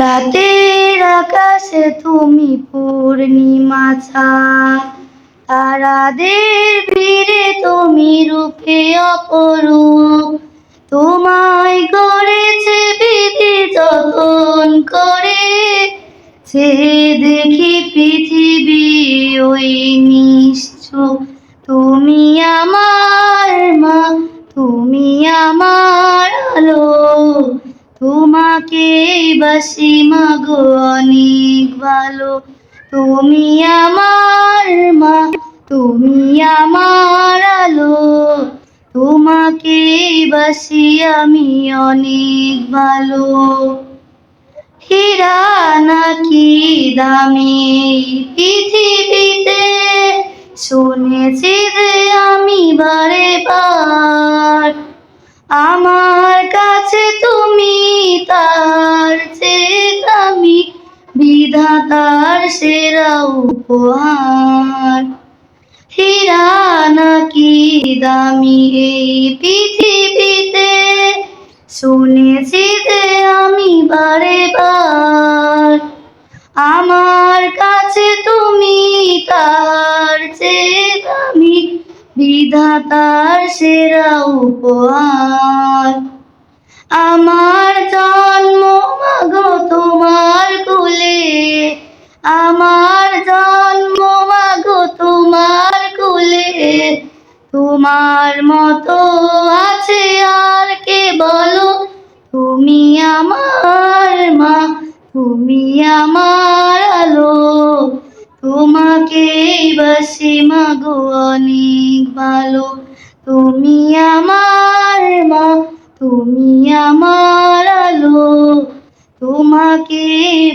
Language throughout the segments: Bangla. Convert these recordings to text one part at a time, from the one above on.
রাতের আকাশে তুমি পূর্ণিমা তারাদের ভিড়ে তুমি রূপে অপরূপ। তোমায় করেছে বিধি যতন করে। সে দেখি পৃথিবী ওই নিশ্চুপ। তুমি আমার মা, তুমি আমার আলো। তোমাকে বাসি? মাগো, অনেক ভালো। তুমি আমার মা, তুমি আমার আলো। তোমাকে বাসি আমি অনেক ভালো। হীরা নাকি দামি? পৃথিবীতে শুনেছি যে আমি বারে বার আমার কাছে তুমি তার চেয়ে দামি, বিধাতার সেরা উপহার। হীরা নাকি দামি এই পৃথিবীতে? শুনেছি যে আমি বারে বার। আমার কাছে তুমি তার চেয়ে দামি, বিধাতার সেরা উপহার। আমার জন্ম মাগো তোমার কুলে। আমার জন্ম মাগো তোমার কুলে। তোমার মতো আছে আর কে বলো? তুমি আমার মা, তুমি আমার আলো। তোমাকে বাসি মাগো অনেক ভালো। তুমি আমার মা, তুমি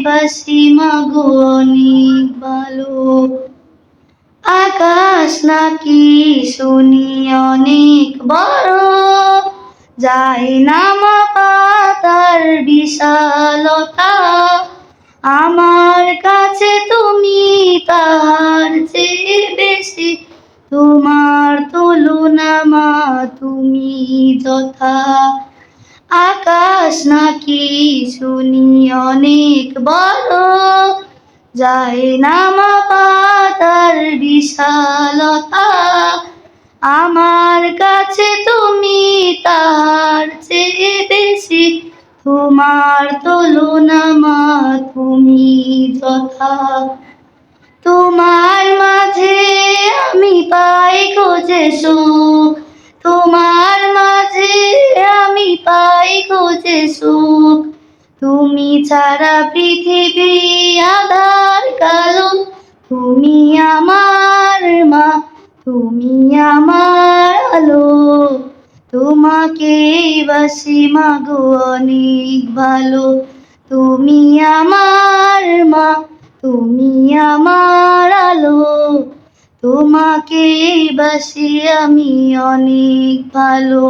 বাসি মাগো, অনেক ভালো। আকাশ নাকি শুনি অনেক বড়। যায় নামা পাতার বিশালতা। আমার কাছে তুমি তার চেয়ে বেশি। তোমার তুলনা মা, তুমি যথা। আকাশ নাকি শুনি অনেক বড় যায় নামা পাতার বিশালতা। আমার কাছে তুমি তার চেয়ে বেশি। তোমার তুলনা মা তুমি যথা। তোমার মাঝে আমি পাই খোঁজে সুখ। তোমার মাঝে আমি পাই খোঁজে সুখ। তুমি ছাড়া পৃথিবী আধার কালো তুমি আমার মা, তুমি আমার আলো। তোমাকে বাসি মাগো অনেক ভালো। তুমি আমার মা, তুমি আমার আলো। তোমাকে বাসি আমি অনেক ভালো।